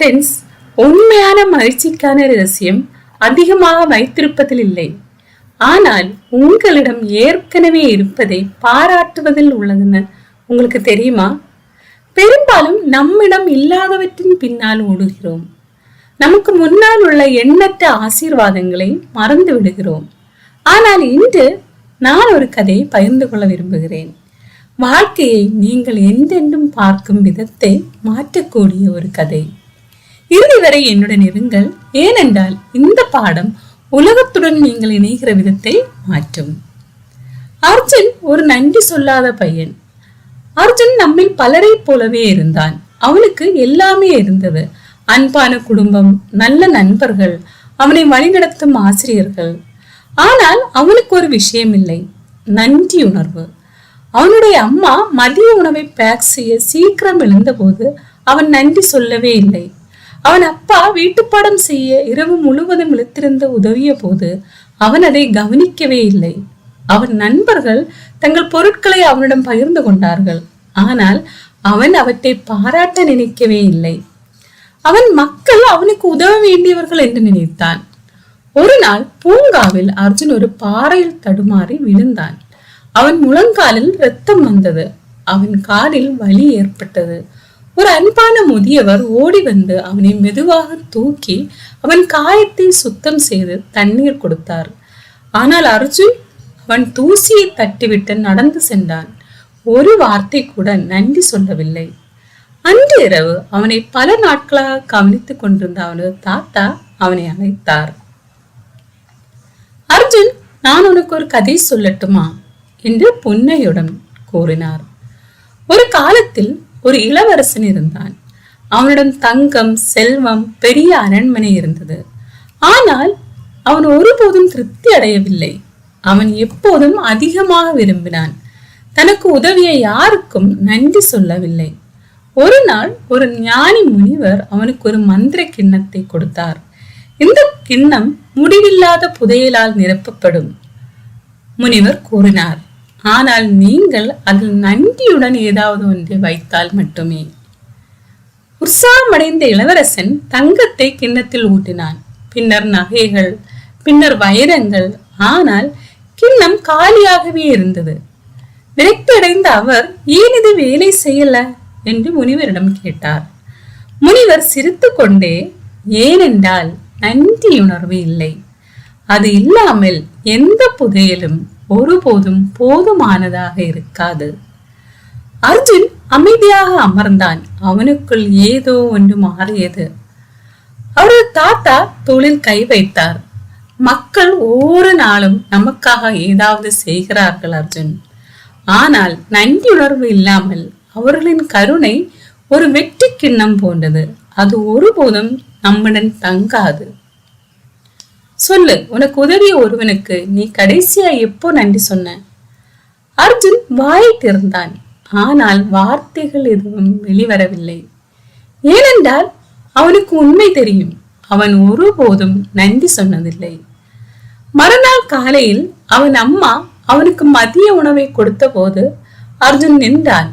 Friends உண்மையான மகிழ்ச்சிக்கான ரகசியம் அதிகமாக வைத்திருப்பதில் இல்லை. ஆனால் உங்களிடம் ஏற்கனவே இருப்பதை பாராட்டுவதில் உள்ளதுன்னு உங்களுக்கு தெரியுமா? பெரும்பாலும் நம்மிடம் இல்லாதவற்றின் பின்னால் ஓடுகிறோம். நமக்கு முன்னால் உள்ள எண்ணற்ற ஆசீர்வாதங்களை மறந்து விடுகிறோம். ஆனால் இன்று நான் ஒரு கதையை பகிர்ந்து கொள்ள விரும்புகிறேன். வாழ்க்கையை நீங்கள் என்றென்றும் பார்க்கும் விதத்தை மாற்றக்கூடிய ஒரு கதை. இறுதி வரை என்னுடன் இருங்கள். ஏனென்றால் இந்த பாடம் உலகத்துடன் நீங்கள் இணைகிற விதத்தை மாற்றும். அர்ஜுன் ஒரு நன்றி சொல்லாத பையன். அர்ஜுன் நம்மில் பலரை போலவே இருந்தான். அவனுக்கு எல்லாமே இருந்தது. அன்பான குடும்பம் நல்ல நண்பர்கள் அவனை வழிநடத்தும் ஆசிரியர்கள். ஆனால் அவனுக்கு ஒரு விஷயம் இல்லை நன்றி உணர்வு. அவனுடைய அம்மா மதிய உணவை பேக் செய்ய சீக்கிரம் எழுந்தபோது அவன் நன்றி சொல்லவே இல்லை. அவன் அப்பா வீட்டுப்பாடம் செய்ய இரவு முழுவதும் இழுத்திருந்து உதவிய போது அவன் அதை கவனிக்கவே இல்லை. அவன் நண்பர்கள் தங்கள் பொருட்களை அவனிடம் பகிர்ந்து கொண்டார்கள். ஆனால் அவன் அவற்றை பாராட்ட நினைக்கவே இல்லை. அவன் மக்கள் அவனுக்கு உதவ வேண்டியவர்கள் என்று நினைத்தான். ஒரு நாள் பூங்காவில் அர்ஜுன் ஒரு பாறையில் தடுமாறி விழுந்தான். அவன் முழங்காலில் ரத்தம் வந்தது. அவன் காலில் வலி ஏற்பட்டது. ஒரு அன்பான முதியவர் ஓடி வந்து அவனை மெதுவாக தூக்கி அவன் காயத்தை சுத்தம் செய்து தண்ணீர் கொடுத்தார். ஆனால் அர்ஜுன் அவன் தூசியை தட்டிவிட்டு நடந்து சென்றான். ஒரு வார்த்தை கூட நன்றி சொல்லவில்லை. அன்று இரவு அவனை பல நாட்களாக கவனித்துக் கொண்டிருந்த அவனது தாத்தா அவனை அழைத்தார் அர்ஜுன் நான் உனக்கு ஒரு கதை சொல்லட்டுமா? என்று புன்னையுடன் கூறினார். ஒரு காலத்தில் ஒரு இளவரசன் இருந்தான். அவனிடம் தங்கம் செல்வம் பெரிய அரண்மனை இருந்தது. ஆனால் அவன் ஒருபோதும் திருப்தி அடையவில்லை. அவன் எப்போதும் அதிகமாக விரும்பினான். தனக்கு உதவிய யாருக்கும் நன்றி சொல்லவில்லை. ஒரு நாள் ஒரு ஞானி முனிவர் அவனுக்கு ஒரு மந்திர கிண்ணத்தை கொடுத்தார். இந்த கிண்ணம் முடிவில்லாத புதையலால் நிரப்பப்படும் முனிவர் கூறினார். ஆனால் நீங்கள் அதில் நன்றியுடன் ஏதாவது ஒன்றை வைத்தால் மட்டுமே. உற்சாகமடைந்த இளவரசன் தங்கத்தை கிண்ணத்தில் ஊட்டினான். பின்னர் நகைகள் பின்னர் வைரங்கள். ஆனால் கிண்ணம் காலியாகவே இருந்தது. விரக்தியடைந்த அவர் ஏன் இது வேலை செய்யல? என்று முனிவரிடம் கேட்டார். முனிவர் சிரித்து கொண்டே ஏனென்றால் நன்றியுணர்வு இல்லை. அது இல்லாமல் எந்த புதையலும் ஒருபோதும் போதுமானதாக இருக்காது. அர்ஜுன் அமைதியாக அமர்ந்தான். அவனுக்குள் ஏதோ ஒன்று மாறியது. அவரது தாத்தா தொழில் கை வைத்தார். மக்கள் ஒவ்வொரு நாளும் நமக்காக ஏதாவது செய்கிறார்கள் அர்ஜுன். ஆனால் நன்றியுணர்வு இல்லாமல் அவர்களின் கருணை ஒரு வெற்றி கிண்ணம் போன்றது. அது ஒருபோதும் நம்முடன் தங்காது. சொல்லு உனக்கு உதவிய ஒருவனுக்கு நீ கடைசியா எப்போ நன்றி சொன்ன? அர்ஜுன் வாயை திறந்தான். ஆனால் வார்த்தைகள் எதுவும் வெளிவரவில்லை. ஏனென்றால் அவனுக்கு உண்மை தெரியும். அவன் ஒருபோதும் நன்றி சொன்னதில்லை. மறுநாள் காலையில் அவன் அம்மா அவனுக்கு மதிய உணவை கொடுத்த போது அர்ஜுன் நின்றான்.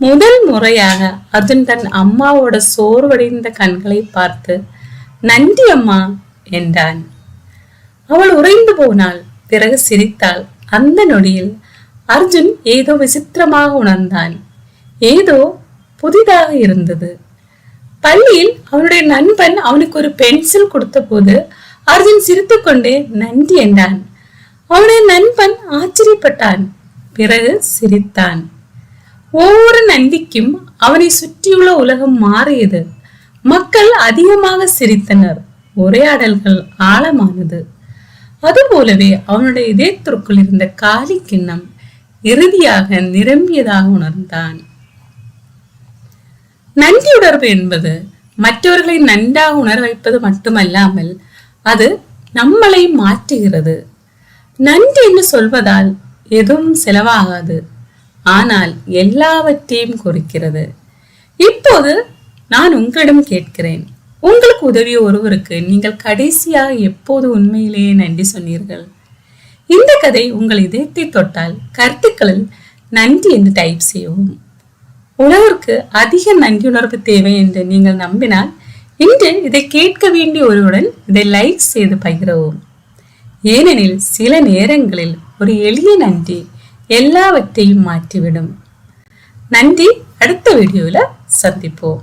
முதல் முறையாக அர்ஜுன் தன் அம்மாவோட சோர்வடைந்த கண்களை பார்த்து நன்றி அம்மா என்றான். அவள் உறைந்து போனாள் பிறகு சிரித்தாள். அந்த நொடியில் அர்ஜுன் ஏதோ விசித்திரமாக உணர்ந்தான். ஏதோ புதிதாக இருந்தது. பள்ளியில் அவனுடைய நண்பன் அவனுக்கு ஒரு பென்சில் கொடுத்த போது அர்ஜுன் சிரித்துக்கொண்டே நன்றி என்றான். அவனுடைய நண்பன் ஆச்சரியப்பட்டான். பிறகு சிரித்தான். ஒவ்வொரு நந்திக்கும் அவனை சுற்றியுள்ள உலகம் மாறியது. மக்கள் அதிகமாக சிரித்தனர். உரையாடல்கள் ஆழமானது. அதுபோலவே அவனுடைய இதயத்திற்குள் இருந்த காலி கிண்ணம் இறுதியாக நிரம்பியதாக உணர்ந்தான். நன்றியுணர்வு என்பது மற்றவர்களை நன்றாக உணர வைப்பது மட்டுமல்லாமல் அது நம்மளை மாற்றுகிறது. நன்றி என்று சொல்வதால் எதுவும் செலவாகாது. ஆனால் எல்லாவற்றையும் குறிக்கிறது. இப்போது நான் உங்களிடம் கேட்கிறேன். உங்களுக்கு உதவிய ஒருவருக்கு நீங்கள் கடைசியாக எப்போது உண்மையிலேயே நன்றி சொன்னீர்கள்? இந்த கதை உங்கள் இதயத்தை தொட்டால் கருத்துக்களில் நன்றி என்று டைப் செய்யவும். உழவருக்கு அதிக நன்றியுணர்வு தேவை என்று நீங்கள் நம்பினால் இன்று இதை கேட்க வேண்டிய ஒருவருடன் இதை லைக் செய்து பகிரவும். ஏனெனில் சில நேரங்களில் ஒரு எளிய நன்றி எல்லாவற்றையும் மாற்றிவிடும். நன்றி அடுத்த வீடியோவில் சந்திப்போம்.